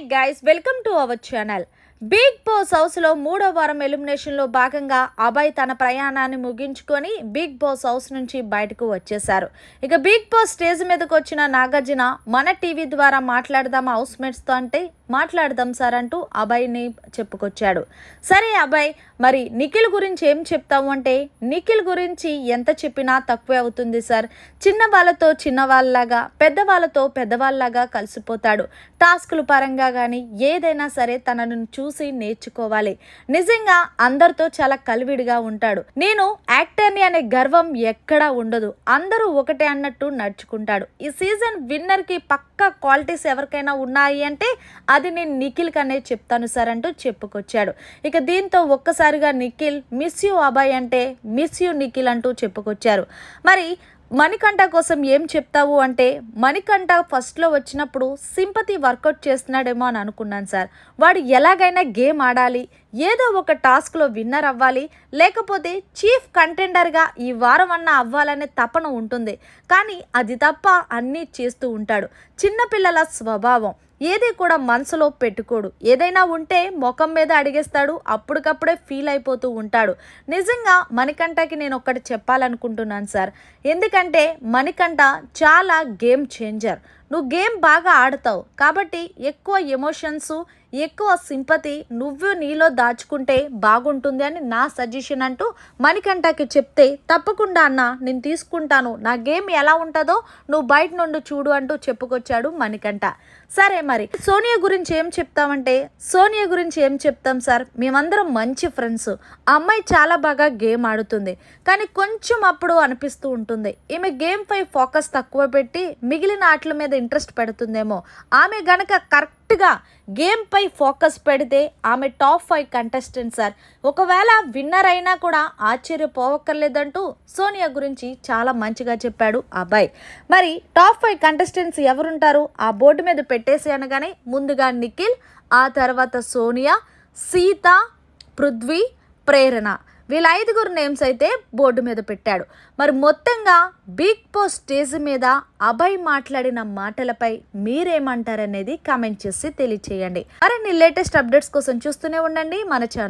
Hi guys welcome to our channel big boss హౌస్లో మూడో వారం ఎలిమినేషన్లో భాగంగా అభయ్ తన ప్రయాణాన్ని ముగించుకొని బిగ్ బాస్ హౌస్ నుంచి బయటకు వచ్చేశారు. ఇక బిగ్ బాస్ స్టేజ్ మీదకు వచ్చిన నాగార్జున మన టీవీ ద్వారా మాట్లాడదాం హౌస్ మేట్స్తో అంటే మాట్లాడదాం సార్ అంటూ అభయ్ని చెప్పుకొచ్చాడు. సరే అభయ్ మరి నిఖిల్ గురించి ఏం చెప్తావు అంటే నిఖిల్ గురించి ఎంత చెప్పినా తక్కువే అవుతుంది సార్. చిన్న వాళ్ళతో చిన్న వాళ్ళలాగా పెద్దవాళ్ళతో పెద్దవాళ్ళలాగా కలిసిపోతాడు. టాస్కుల పరంగా కానీ ఏదైనా సరే తనను చూసి నేర్చుకోవాలి. నిజంగా అందరితో చాలా కలివిడిగా ఉంటాడు. నేను యాక్టర్ని అనే గర్వం ఎక్కడా ఉండదు. అందరూ ఒకటే అన్నట్టు నడుచుకుంటాడు. ఈ సీజన్ విన్నర్కి పక్కా క్వాలిటీస్ ఎవరికైనా ఉన్నాయి అంటే అది నేను నిఖిల్ కనే చెప్తాను సార్ అంటూ చెప్పుకొచ్చాడు. ఇక దీంతో ఒక్కసారిగా నిఖిల్ మిస్ యూ అబాయ్ అంటే మిస్ యూ నిఖిల్ అంటూ చెప్పుకొచ్చారు. మరి మణికంఠ కోసం ఏం చెప్తావు అంటే మణికంఠ ఫస్ట్లో వచ్చినప్పుడు సింపతి వర్కౌట్ చేస్తున్నాడేమో అని అనుకున్నాను సార్. వాడు ఎలాగైనా గేమ్ ఆడాలి ఏదో ఒక టాస్క్లో విన్నర్ అవ్వాలి లేకపోతే చీఫ్ కంటెండర్గా ఈ వారం అన్న అవ్వాలనే తపన ఉంటుంది. కానీ అది తప్ప అన్నీ చేస్తూ ఉంటాడు. చిన్నపిల్లల స్వభావం. ఏది కూడా మనసులో పెట్టుకోడు. ఏదైనా ఉంటే ముఖం మీద అడిగేస్తాడు అప్పటికప్పుడే ఫీల్ అయిపోతూ ఉంటాడు. నిజంగా మణికంఠకి నేను ఒక్కటి చెప్పాలనుకుంటున్నాను సార్. ఎందుకంటే మణికంఠ చాలా గేమ్ చేంజర్ నువ్వు గేమ్ బాగా ఆడతావు. కాబట్టి ఎక్కువ ఎమోషన్స్ ఎక్కువ సింపతి నువ్వు నీలో దాచుకుంటే బాగుంటుంది అని నా సజెషన్ అంటూ మణికంఠకి చెప్తే తప్పకుండా అన్న నేను తీసుకుంటాను. నా గేమ్ ఎలా ఉంటుందో నువ్వు బయట నుండి చూడు అంటూ చెప్పుకొచ్చాడు మణికంఠ. సరే మరి సోనియా గురించి ఏం చెప్తామంటే సోనియా గురించి ఏం చెప్తాం సార్? మేమందరం మంచి ఫ్రెండ్స్. ఆ అమ్మాయి చాలా బాగా గేమ్ ఆడుతుంది. కానీ కొంచెం అప్పుడు అనిపిస్తూ ఉంటుంది. ఈమె గేమ్ పై ఫోకస్ తక్కువ పెట్టి మిగిలిన ఆటల మీద ఇంట్రెస్ట్ పెడుతుందేమో. ఆమె గనక కరెక్ట్గా గేమ్పై ఫోకస్ పెడితే ఆమె టాప్ ఫైవ్ కంటెస్టెంట్ సార్. ఒకవేళ విన్నర్ అయినా కూడా ఆశ్చర్యపోవక్కర్లేదంటూ సోనియా గురించి చాలా మంచిగా చెప్పాడు అబ్బాయి మరి టాప్ ఫైవ్ కంటెస్టెంట్స్ ఎవరుంటారు? ఆ బోర్డు మీద పెట్టేసి అనగానే ముందుగా నిఖిల్ ఆ తర్వాత సోనియా సీత పృథ్వీ ప్రేరణ. వీళ్ళ ఐదుగురు నేమ్స్ అయితే బోర్డు మీద పెట్టాడు. మరి మొత్తంగా బిగ్ బాస్ స్టేజ్ మీద అభయ్ మాట్లాడిన మాటలపై మీరేమంటారనేది కామెంట్ చేసి తెలియచేయండి. మరిన్ని లేటెస్ట్ అప్డేట్స్ కోసం చూస్తూనే ఉండండి మన ఛానల్